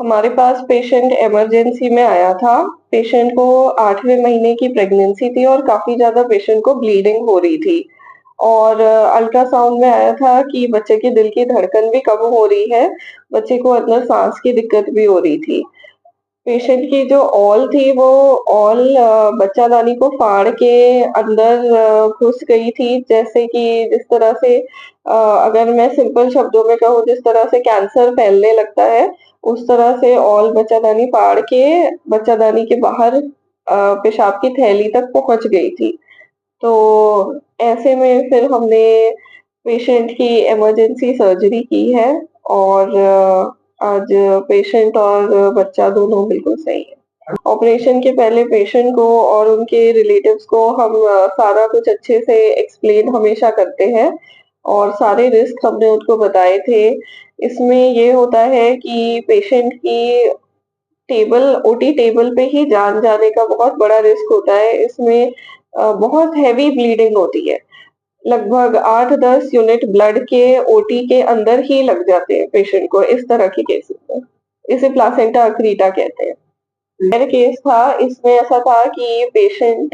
हमारे पास patient emergency में आया था। पेशेंट को आठवें महीने की प्रेगनेंसी थी और काफ़ी ज़्यादा पेशेंट को ब्लीडिंग हो रही थी। और अल्ट्रासाउंड में आया था कि बच्चे के दिल की धड़कन भी कम हो रही है, बच्चे को अंदर सांस की दिक्कत भी हो रही थी। पेशेंट की जो ऑल थी वो ऑल बच्चादानी को फाड़ के अंदर घुस गई थी। जैसे कि जिस तरह से अगर मैं सिंपल शब्दों में कहूँ, जिस तरह से कैंसर फैलने लगता है, उस तरह से ऑल बच्चादानी फाड़ के बच्चादानी के बाहर पेशाब की थैली तक पहुँच गई थी। तो ऐसे में फिर हमने पेशेंट की इमरजेंसी सर्जरी की है और आज पेशेंट और बच्चा दोनों बिल्कुल सही है। ऑपरेशन के पहले पेशेंट को और उनके रिलेटिव्स को हम सारा कुछ अच्छे से एक्सप्लेन हमेशा करते हैं और सारे रिस्क हमने उनको बताए थे। इसमें ये होता है कि पेशेंट की टेबल ओटी टेबल पे ही जान जाने का बहुत बड़ा रिस्क होता है। इसमें बहुत हैवी ब्लीडिंग होती है। लगभग आठ दस यूनिट ब्लड के ओटी के अंदर ही लग जाते हैं पेशेंट को इस तरह के केसेस में। इसे प्लासेंटा अक्रीटा कहते हैं। मेरा केस था, इसमें ऐसा था कि पेशेंट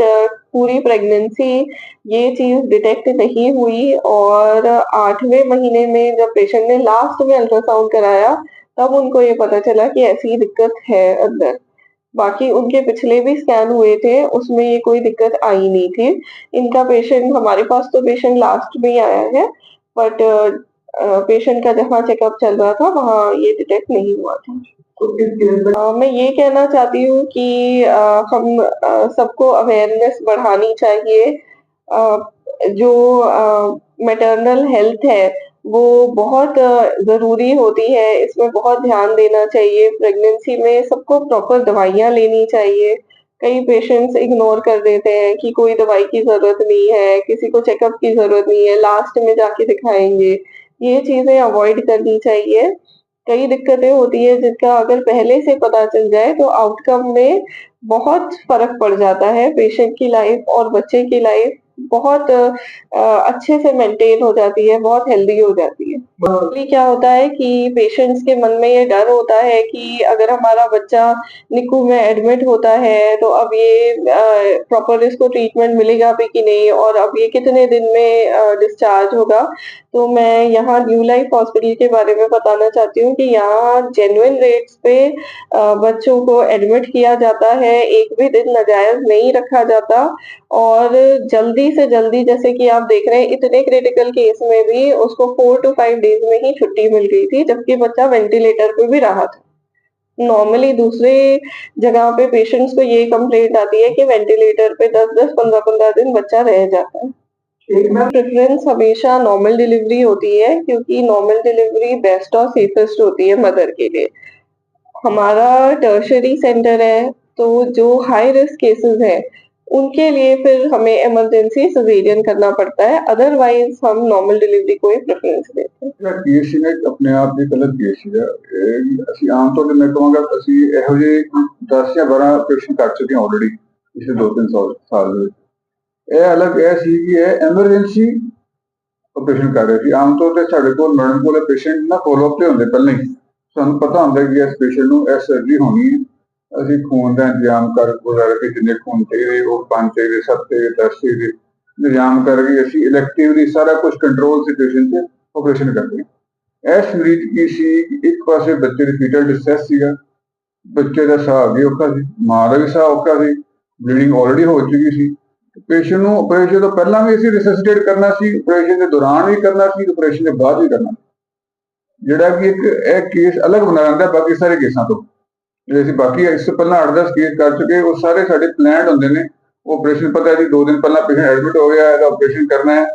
पूरी प्रेगनेंसी ये चीज़ डिटेक्ट नहीं हुई और आठवें महीने में जब पेशेंट ने लास्ट में अल्ट्रासाउंड कराया, तब उनको ये पता चला कि ऐसी दिक्कत है अंदर। बाकी उनके पिछले भी स्कैन हुए थे उसमें ये कोई दिक्कत आई नहीं थी। इनका पेशेंट हमारे पास तो पेशेंट लास्ट में ही आया है बट पेशेंट का जहाँ चेकअप चल रहा था वहाँ ये डिटेक्ट नहीं हुआ था। अ, मैं ये कहना चाहती हूँ कि अ, हम सबको अवेयरनेस बढ़ानी चाहिए। अ, जो मैटरनल हेल्थ है वो बहुत ज़रूरी होती है। इसमें बहुत ध्यान देना चाहिए। प्रेगनेंसी में सबको प्रॉपर दवाइयाँ लेनी चाहिए। कई पेशेंट्स इग्नोर कर देते हैं कि कोई दवाई की ज़रूरत नहीं है, किसी को चेकअप की ज़रूरत नहीं है, लास्ट में जाके दिखाएँगे। ये चीज़ें अवॉइड करनी चाहिए। कई दिक्कतें होती है जिनका अगर पहले से पता चल जाए तो आउटकम में बहुत फ़र्क पड़ जाता है। पेशेंट की लाइफ और बच्चे की लाइफ। बहुत अच्छे से मेंटेन हो जाती है, बहुत हेल्दी हो जाती है। नॉर्मली क्या होता है कि पेशेंट्स के मन में ये डर होता है कि अगर हमारा बच्चा निकू में एडमिट होता है तो अब ये प्रॉपर इसको ट्रीटमेंट मिलेगा भी कि नहीं और अब ये कितने दिन में डिस्चार्ज होगा। तो मैं यहाँ न्यू लाइफ हॉस्पिटल के बारे में बताना चाहती हूँ कि यहाँ जेन्युइन रेट्स पे बच्चों को एडमिट किया जाता है, एक भी दिन नाजायज़ नहीं रखा जाता और जल्दी से जल्दी जैसे कि आप देख रहे हैं इतने क्रिटिकल केस में भी उसको फोर टू फाइव डेज़ में ही छुट्टी मिल गई थी, जबकि बच्चा वेंटिलेटर पे भी रहा था। नॉर्मली दूसरे जगह पे पेशेंट्स को ये कंप्लेंट आती है कि वेंटिलेटर पे 10-10, 15-15 दिन बच्चा रह जाता है। प्रेफ़रेंस हमेशा नॉर्मल डिलीवरी होती है क्योंकि नॉर्मल डिलीवरी बेस्ट और सेफेस्ट होती है मदर के लिए। हमारा टर्शरी सेंटर है, तो जो हाई रिस्क केसेस हैं, उनके लिए फिर हमें इमरजेंसी सिज़ेरियन करना पड़ता है, अदरवाइज़ हम नॉर्मल डिलीवरी को ही प्रेफ़रेंस देते हैं। ਜਿਹੜਾ ਕੇਸ ਸੀਗਾ ਇੱਕ ਆਪਣੇ ਆਪ ਦੀ ਗਲਤ ਕੇਸ ਸੀਗਾ ਇਹ ਅਸੀਂ ਆਮ ਤੌਰ ਤੇ ਮੈਂ ਕਹਾਂਗਾ ਅਸੀਂ ਇਹੋ ਜਿਹੇ 10 ਜਾਂ 12 ਆਪਰੇਸ਼ਨ ਕਰ ਚੁੱਕੇ ਹਾਂ ਆਲਰੇਡੀ ਪਿਛਲੇ 2-3 ਸਾਲ ਸਾਲ ਦੇ ਵਿੱਚ ਇਹ ਅਲੱਗ ਇਹ ਸੀ ਕਿ ਇਹ ਐਮਰਜੈਂਸੀ ਆਪਰੇਸ਼ਨ ਕਰ ਰਹੇ ਸੀ ਆਮ ਤੌਰ ਤੇ ਸਾਡੇ ਕੋਲ ਮੈਡਮ ਕੋਲ ਪੇਸ਼ੈਂਟ ਨਾ ਫੋਲੋ ਅਪ ਤੇ ਹੁੰਦੇ ਪਹਿਲਾਂ ਹੀ ਸਾਨੂੰ ਪਤਾ ਹੁੰਦਾ ਕਿ ਇਸ ਪੇਸ਼ੈਂਟ ਨੂੰ ਇਹ ਸਰਜਰੀ ਹੋਣੀ ਹੈ ਅਸੀਂ ਖੂਨ ਦਾ ਇੰਤਜ਼ਾਮ ਕਰ ਵਗੈਰਾ ਕੇ ਜਿੰਨੇ ਖੂਨ ਚਾਹੀਦੇ, ਉਹ ਪੰਜ ਚਾਹੀਦੇ, ਸੱਤ ਚਾਹੀਦੇ, ਦਸ ਚਾਹੀਦੇ, ਇੰਤਜ਼ਾਮ ਕਰਕੇ ਅਸੀਂ ਇਲੈਕਟਿਵਲੀ ਸਾਰਾ ਕੁਝ ਕੰਟਰੋਲ ਸਿਚੁਏਸ਼ਨ ਤੇ ਆਪਰੇਸ਼ਨ ਕਰਦੇ ਹਾਂ। ਇਸ ਮਰੀਜ਼ ਕੀ ਸੀ? ਇੱਕ ਪਾਸੇ ਬੱਚੇ ਦੀ ਫੀਟਲ ਡਿਸਟ੍ਰੈਸ ਸੀਗਾ, ਬੱਚੇ ਦਾ ਸਾਹ ਵੀ ਔਖਾ ਸੀ, ਮਾਂ ਦਾ ਵੀ ਸਾਹ ਔਖਾ ਸੀ ਬਲੀਡਿੰਗ ਆਲਰੇਡੀ ਹੋ ਚੁੱਕੀ ਸੀ। ਪੇਸ਼ੈਂਟ ਨੂੰ ਆਪਰੇਸ਼ਨ ਤੋਂ ਪਹਿਲਾਂ ਵੀ ਅਸੀਂ ਰਿਸੈਸਿਟੇਟ ਕਰਨਾ ਸੀ ਆਪਰੇਸ਼ਨ ਦੇ ਦੌਰਾਨ ਵੀ ਕਰਨਾ ਸੀ ਆਪਰੇਸ਼ਨ ਦੇ ਬਾਅਦ ਵੀ ਕਰਨਾ ਜਿਹੜਾ ਕਿ ਇੱਕ ਇਹ ਕੇਸ ਅਲੱਗ ਬਣਾ ਦਿੰਦਾ, ਬਾਕੀ ਸਾਰੇ ਕੇਸਾਂ ਤੋਂ। ਜਿਹੜੇ ਅਸੀਂ ਬਾਕੀ ਇਸ ਤੋਂ ਪਹਿਲਾਂ 8-10 ਕੇਸ ਕਰ ਚੁੱਕੇ, ਉਹ ਸਾਰੇ ਸਾਡੇ ਪਲਾਨਡ ਹੁੰਦੇ ਨੇ। ਉਹ ਆਪਰੇਸ਼ਨ ਪਤਾ ਜੀ 2 ਦਿਨ ਪਹਿਲਾਂ ਪੇਸ਼ੈਂਟ ਐਡਮਿਟ ਹੋ ਗਿਆ, ਇਹਦਾ ਆਪਰੇਸ਼ਨ ਕਰਨਾ ਹੈ।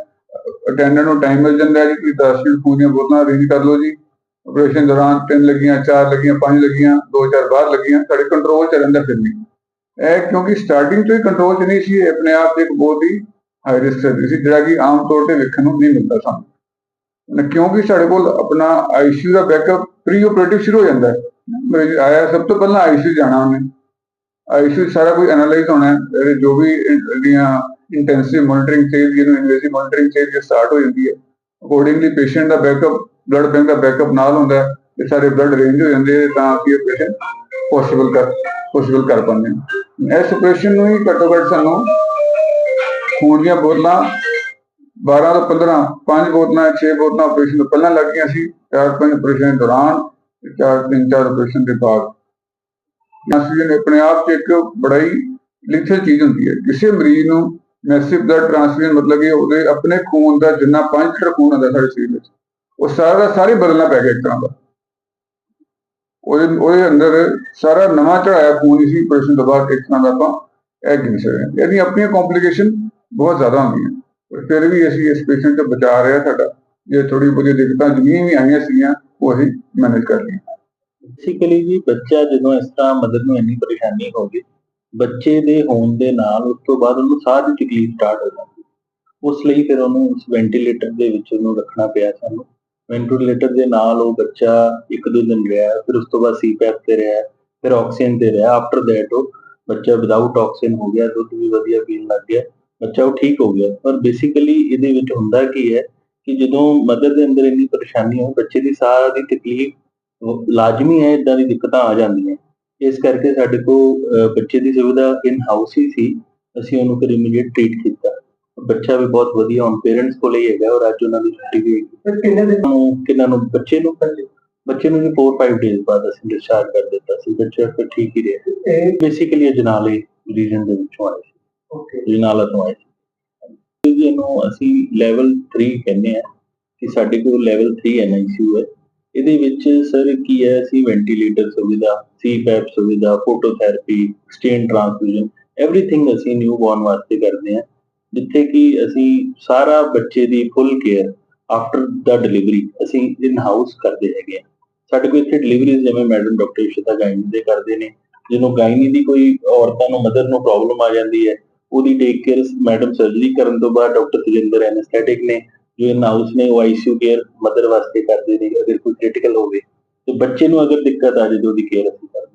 ਅਟੈਂਡੈਂਟ ਨੂੰ ਟਾਈਮ ਮਿਲ ਜਾਂਦਾ ਜੀ ਤੁਸੀਂ 10 ਮਿੰਟ, ਪੂਰੀਆਂ ਬੋਤਲਾਂ ਅਰੇਂਜ ਕਰ ਲਓ ਜੀ। ਆਪਰੇਸ਼ਨ ਦੌਰਾਨ ਤਿੰਨ ਲੱਗੀਆਂ, ਚਾਰ ਲੱਗੀਆਂ, ਪੰਜ ਲੱਗੀਆਂ, ਦੋ ਚਾਰ ਬਾਹਰ ਲੱਗੀਆਂ ਸਾਡੇ ਕੰਟਰੋਲ ਚ ਰਹਿੰਦਾ ਫਿਰ ਵੀ। ਇਹ ਕਿਉਂਕਿ ਸਟਾਰਟਿੰਗ ਤੋਂ ਹੀ ਕੰਟਰੋਲ ਚ ਨਹੀਂ ਸੀ ਆਪਣੇ ਆਪ 'ਚ ਇੱਕ ਬਹੁਤ ਹੀ ਹਾਈ ਰਿਸਕ ਸੀ ਜਿਹੜਾ ਕਿ ਆਮ ਤੌਰ ਤੇ ਵੇਖਣ ਨੂੰ ਨਹੀਂ ਮਿਲਦਾ ਸਾਨੂੰ। ਕਿਉਂਕਿ ਸਾਡੇ ਕੋਲ ਆਪਣਾ ਆਈਸੀਯੂ ਦਾ ਬੈਕਅਪ ਪ੍ਰੀ ਆਪਰੇਟਿਵ ਸ਼ੁਰੂ ਹੋ ਜਾਂਦਾ ਹੈ। ਆਇਆ, ਸਭ ਤੋਂ ਪਹਿਲਾਂ ਆਈਸੀਯੂ ਜਾਣਾ ਉਹਨੇ। ਆਈਸੀਯੂ ਸਾਰਾ ਕੁਝ ਐਨਾਲਾਈਜ਼ ਹੋਣਾ ਹੈ। ਜੋ ਵੀ ਇਹਦੀਆਂ ਇੰਟੈਂਸਿਵ ਮੋਨਿਟਰਿੰਗ ਸਟੇਜ ਜਿਹਨੂੰ ਇਨਵੇਸਿਵ ਮੋਨਿਟਰਿੰਗ ਸਟੇਜ ਸਟਾਰਟ ਹੋ ਜਾਂਦੀ ਹੈ ਅਕੋਰਡਿੰਗਲੀ ਪੇਸ਼ੈਂਟ ਦਾ ਬੈਕਅਪ ਬਲੱਡ ਬੈਂਕ ਦਾ ਬੈਕਅਪ ਨਾਲ ਹੁੰਦਾ ਹੈ। ਇਹ ਸਾਰੇ ਬਲੱਡ ਰੇਂਜ ਹੋ ਜਾਂਦੇ ਤਾਂ ਕਿ ਇਹ ਪੇਸ਼ੈਂਟ ਪੋਸੀਬਲ ਕਰ ਪੋਸੀਬਲ ਕਰ ਪਾਉਂਦੇ ਹਾਂ। ਇਸ ਆਪਰੇਸ਼ਨ ਨੂੰ ਹੀ ਘੱਟੋ ਘੱਟ ਸਾਨੂੰ ਖੂਨ ਦੀਆਂ ਬੋਤਲਾਂ 12 ਤੋਂ 15 ਪੰਜ ਬੋਤਲਾਂ 6 ਬੋਤਲਾਂ ਆਪਰੇਸ਼ਨ ਤੋਂ ਪਹਿਲਾਂ ਲੱਗ ਗਈਆਂ ਸੀ। ਚਾਰ ਪੰਜ ਆਪਰੇਸ਼ਨ ਦੌਰਾਨ ਚਾਰ, ਤਿੰਨ, ਚਾਰ ਆਪਰੇਸ਼ਨ ਦੇ ਬਾਅਦ। ਆਕਸੀਜਨ ਆਪਣੇ ਆਪ 'ਚ ਇੱਕ ਬੜਾ ਹੀ ਲਿਥਲ ਚੀਜ਼ ਹੁੰਦੀ ਹੈ। ਕਿਸੇ ਮਰੀਜ਼ ਨੂੰ ਮੈਸਿਵ ਦਾ ਟ੍ਰਾਂਸਫਿਊਜ਼ਨ ਮਤਲਬ ਕਿ ਉਹਦੇ ਆਪਣੇ ਖੂਨ ਦਾ ਜਿੰਨਾ 5 ਲੀਟਰ ਖੂਨ ਹੁੰਦਾ ਸਾਡੇ ਸਰੀਰ ਵਿੱਚ, ਉਹ ਸਾਰਾ ਦਾ ਸਾਰੀ ਬਦਲਣਾ ਪੈ ਗਿਆ ਇੱਕ ਤਰ੍ਹਾਂ ਦਾ। ਉਹਦੇ ਉਹਦੇ ਅੰਦਰ ਸਾਰਾ ਨਵਾਂ ਚੜਾਇਆ ਖੂਨ ਹੀ ਆਪਰੇਸ਼ਨ ਤੋਂ ਬਾਅਦ ਇੱਕ ਤਰ੍ਹਾਂ ਦਾ ਆਪਾਂ ਇਹ ਗਿਣ ਸਕਦੇ। ਇਹਦੀਆਂ ਆਪਣੀਆਂ ਕੰਪਲਿਕੇਸ਼ਨ ਬਹੁਤ ਜ਼ਿਆਦਾ ਹੁੰਦੀਆਂ। ਪਰ ਫਿਰ ਵੀ ਅਸੀਂ ਇਸ ਪੇਸ਼ੈਂਟ ਤੋਂ ਬਚਾ ਰਹੇ ਹਾਂ ਸਾਡਾ। ਜੇ ਥੋੜੀ ਬਹੁਤੀ ਦਿੱਕਤਾਂ ਜਿੰਨੀਆਂ ਵੀ ਆਈਆਂ ਸੀਗੀਆਂ ਉਹ ਮੈਨੇਜ ਕਰ ਲਈਆਂ ਬੇਸਿਕਲੀ ਜੀ ਬੱਚਾ ਜਦੋਂ ਇਸ ਤਰ੍ਹਾਂ ਮਦਰ ਨੂੰ ਇੰਨੀ ਪਰੇਸ਼ਾਨੀ ਹੋ ਗਈ, ਬੱਚੇ ਦੇ ਹੋਣ ਦੇ ਨਾਲ ਉਸ ਤੋਂ ਬਾਅਦ ਉਹਨੂੰ ਸਾਹ ਦੀ ਤਕਲੀਫ ਸਟਾਰਟ ਹੋ ਜਾਂਦੀ ਉਸ ਲਈ ਫਿਰ ਉਹਨੂੰ ਉਸ ਵੈਂਟੀਲੇਟਰ ਦੇ ਵਿੱਚ ਉਹਨੂੰ ਰੱਖਣਾ ਪਿਆ ਸਾਨੂੰ। ਵੈਂਟੀਲੇਟਰ ਦੇ ਨਾਲ ਉਹ ਬੱਚਾ ਇੱਕ ਦੋ ਦਿਨ ਰਿਹਾ, ਫਿਰ ਉਸ ਤੋਂ ਬਾਅਦ ਸੀਪੈਪ ਤੇ ਰਿਹਾ, ਫਿਰ ਆਕਸੀਜਨ ਤੇ ਰਿਹਾ। ਆਫਟਰ ਦੈਟ ਉਹ ਬੱਚਾ ਵਿਦਆਊਟ ਆਕਸੀਜਨ ਹੋ ਗਿਆ, ਦੁੱਧ ਵੀ ਵਧੀਆ ਪੀਣ ਲੱਗ ਗਿਆ। ਬੱਚਾ ਉਹ ਠੀਕ ਹੋ ਗਿਆ। ਪਰ ਬੇਸਿਕਲੀ ਇਹਦੇ ਵਿੱਚ ਹੁੰਦਾ ਕੀ ਹੈ ਕਿ ਜਦੋਂ ਮਦਰ ਦੇ ਅੰਦਰ ਇੰਨੀ ਪਰੇਸ਼ਾਨੀ ਹੋ ਬੱਚੇ ਦੀ ਸਾਹ ਦੀ ਤਕਲੀਫ ਲਾਜ਼ਮੀ ਹੈ ਇਦਾਂ ਦੀ ਦਿੱਕਤਾਂ ਆ ਜਾਂਦੀਆਂ। ਇਸ ਕਰਕੇ ਸਾਡੇ ਕੋਲ ਬੱਚੇ ਦੀ ਸੁਵਿਧਾ ਇਨ ਹਾਊਸ ਹੀ ਸੀ। ਅਸੀਂ ਉਹਨੂੰ ਫਿਰ ਇਮੀਡੀਏਟ ਟ੍ਰੀਟ ਕੀਤਾ। ਬੱਚਾ ਵੀ ਬਹੁਤ ਵਧੀਆ ਹੁਣ ਪੇਰੈਂਟਸ ਕੋਲੇ ਹੀ ਹੈਗਾ ਔਰ ਅੱਜ ਉਹਨਾਂ ਦੀ ਛੁੱਟੀ ਵੀ ਹੈਗੀ। ਕਿੰਨੇ ਦਿਨ ਨੂੰ ਕਿੰਨਾਂ ਨੂੰ ਬੱਚੇ ਨੂੰ ਬੱਚੇ ਨੂੰ ਜੀ 4-5 ਡੇਜ਼ ਬਾਅਦ ਅਸੀਂ ਡਿਸਚਾਰਜ ਕਰ ਦਿੱਤਾ ਸੀ। ਬੱਚਾ ਫਿਰ ਠੀਕ ਹੀ ਰਿਹਾ। ਇਹ ਬੇਸਿਕਲੀ ਅਜਨਾਲੇ ਰੀਜਨ ਦੇ ਵਿੱਚੋਂ ਆਏ ਸੀ। ਓਕੇ ਅਜਨਾਲਾ ਤੋਂ ਆਏ ਸੀ ਜੀ ਇਹਨੂੰ ਅਸੀਂ ਲੈਵਲ 3 ਕਹਿੰਦੇ ਆ ਕਿ ਸਾਡੇ ਕੋਲ ਲੈਵਲ 3 ਐਨਆਈਸੀਯੂ ਹੈ। ਇਹਦੇ ਵਿੱਚ ਸਰ ਕੀ ਹੈ, ਅਸੀਂ ਵੈਂਟੀਲੇਟਰ ਸੁਵਿਧਾ ਸੀਪੈਪ ਸੁਵਿਧਾ ਫੋਟੋਥੈਰੇਪੀ ਸਟੇਨ ਟ੍ਰਾਂਸਫਿਊਜ਼ਨ ਐਵਰੀਥਿੰਗ ਅਸੀਂ ਨਿਊ ਬੋਰਨ ਵਾਸਤੇ ਕਰਦੇ ਹਾਂ, ਜਿੱਥੇ ਕਿ ਅਸੀਂ ਸਾਰਾ ਬੱਚੇ ਦੀ ਫੁੱਲ ਕੇਅਰ ਆਫਟਰ ਦਾ ਡਿਲੀਵਰੀ ਅਸੀਂ ਇਨ ਹਾਊਸ ਕਰਦੇ ਹੈਗੇ ਹਾਂ। ਸਾਡੇ ਕੋਲ ਇੱਥੇ ਡਿਲੀਵਰੀਜ਼ ਜਿਵੇਂ ਮੈਡਮ ਡਾਕਟਰ ਇਸ਼ਿਤਾ ਗਾਇਨੀ ਦੇ ਕਰਦੇ ਨੇ, ਜਿਹਨੂੰ ਗਾਇਨੀ ਦੀ ਕੋਈ ਔਰਤਾਂ ਨੂੰ ਮਦਰ ਨੂੰ ਪ੍ਰੋਬਲਮ ਆ ਜਾਂਦੀ ਹੈ ਉਹਦੀ ਟੇਕ ਕੇਅਰ ਮੈਡਮ ਸਰਜਰੀ ਕਰਨ ਤੋਂ ਬਾਅਦ ਡਾਕਟਰ ਤਜਿੰਦਰ ਐਨਸਥੈਟਿਕ ਨੇ, ਜੋ ਇਨ ਹਾਊਸ ਨੇ, ਉਹ ਆਈਸੀਯੂ ਕੇਅਰ ਮਦਰ ਵਾਸਤੇ ਕਰਦੇ ਨੇ, ਅਗਰ ਕੋਈ ਕ੍ਰਿਟੀਕਲ ਹੋਵੇ। ਤੇ ਬੱਚੇ ਨੂੰ ਅਗਰ ਦਿੱਕਤ ਆ ਜਾਵੇ ਤਾਂ ਉਹਦੀ ਕੇਅਰ ਅਸੀਂ ਕਰਦੇ